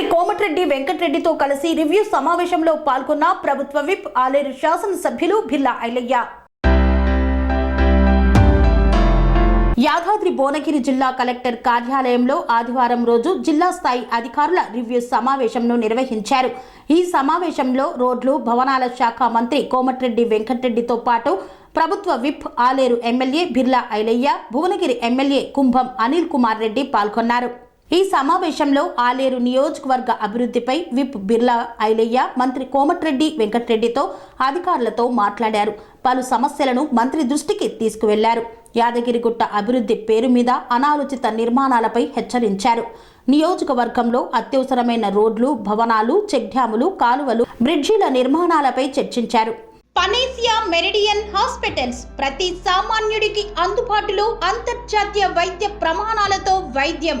మంత్రి కోమటిరెడ్డి వెంకటరెడ్డితో కలిసి రివ్యూ సమావేశంలో పాల్గొన్న ప్రభుత్వ విప్ ఆలేరు శాసనసభ్యులు భిల్లా ఐలయ్య. యాదాద్రి భువనగిరి జిల్లా కలెక్టర్ కార్యాలయంలో ఆదివారం రోజు జిల్లా స్థాయి అధికారుల రివ్యూ సమావేశంను నిర్వహించారు. ఈ సమావేశంలో రోడ్లు భవనాల శాఖ మంత్రి కోమటిరెడ్డి వెంకటరెడ్డితో పాటు ప్రభుత్వ whip Aleru MLA Birla Ilaiah Bhuvanagiri MLA Kumbham Anil Kumar Reddy పాల్గొన్నారు. ఈ సమావేశంలో ఆలేరు నియోజకవర్గ అభివృద్ధిపై విప్ బిర్లా ఐలయ్య మంత్రి కోమటిరెడ్డి వెంకటరెడ్డితో అధికారులతో మాట్లాడారు. పలు సమస్యలను మంత్రి దృష్టికి తీసుకువెళ్ళారు. యాదగిరిగుట్ట అభివృద్ధి పేరు మీద అనాలోచిత నిర్మాణాలపై హెచ్చరించారు. నియోజకవర్గంలో అత్యవసరమైన రోడ్లు భవనాలు చెక్ డ్యాములు కాలువలు బ్రిడ్జీల నిర్మాణాలపై చర్చించారు. పనేసియా మెరిడియన్ హాస్పిటల్స్ ప్రతి సామాన్యుడికి అందుబాటులో అంతర్జాతీయ వైద్య ప్రమాణాలతో వైద్యం.